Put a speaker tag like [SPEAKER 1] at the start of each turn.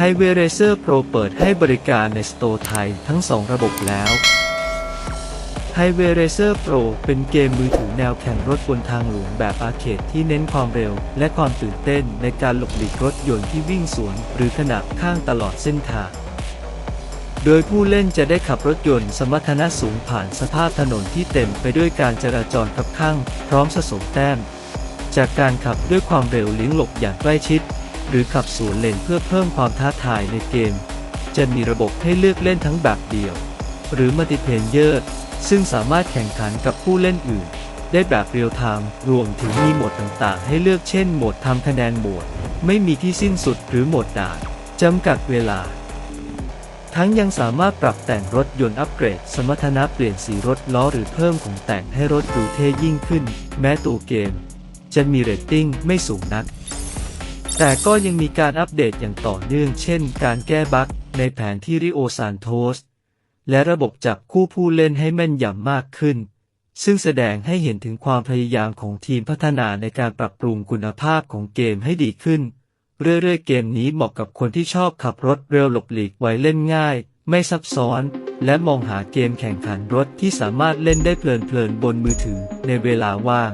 [SPEAKER 1] Highway Racer Pro เปิดให้บริการในสโตร์ไทยทั้ง 2 ระบบแล้ว Highway Racer Pro เป็นเกมมือถือแนวแข่งรถบนทางหลวงแบบอาร์เคดที่เน้นความเร็ว และความตื่นเต้นในการหลบหลีกรถยนต์ที่วิ่งสวน หรือขนาบข้างตลอดเส้นทาง โดยผู้เล่นจะได้ขับรถยนต์สมรรถนะสูงผ่านสภาพถนนที่เต็มไปด้วยการจราจรขับข้าง พร้อมสะสมแต้ม จากการขับด้วยความเร็วเลี้ยงหลบอย่างใกล้ชิด หรือขับสวนเลนเพื่อเพิ่มความท้าทายในเกม จะมีระบบให้เลือกเล่นทั้งแบบเดียว หรือมัลติเพลเยอร์ซึ่งสามารถแข่งขันกับผู้เล่นอื่น ได้แบบเรียลไทม์รวมถึงมีโหมดต่างๆ ให้เลือกเช่นโหมดทำคะแนนโหมด ไม่มีที่สิ้นสุดหรือโหมดด่านจำกัดเวลา ทั้งยังสามารถปรับแต่งรถยนต์อัปเกรด สมรรถนะเปลี่ยนสีรถล้อหรือเพิ่มของแต่งให้รถดูเท่ยิ่งขึ้น แม้ตัวเกม จะมีเรตติ้งไม่สูงนัก แต่ก็ยังมีการอัปเดตอย่างต่อเนื่องเช่น การแก้บั๊กในแผนที่ริโอซานโตสและระบบจับคู่ผู้เล่นให้แม่นยำมากขึ้น ซึ่งแสดงให้เห็นถึงความพยายามของทีมพัฒนาในการปรับปรุงคุณภาพของเกมให้ดีขึ้น เรื่อยๆ เกมนี้เหมาะกับคนที่ชอบขับรถเร็วหลบหลีกไวเล่นง่าย ไม่ซับซ้อน และมองหาเกมแข่งขันรถที่สามารถเล่นได้เพลินๆบนมือถือในเวลาว่าง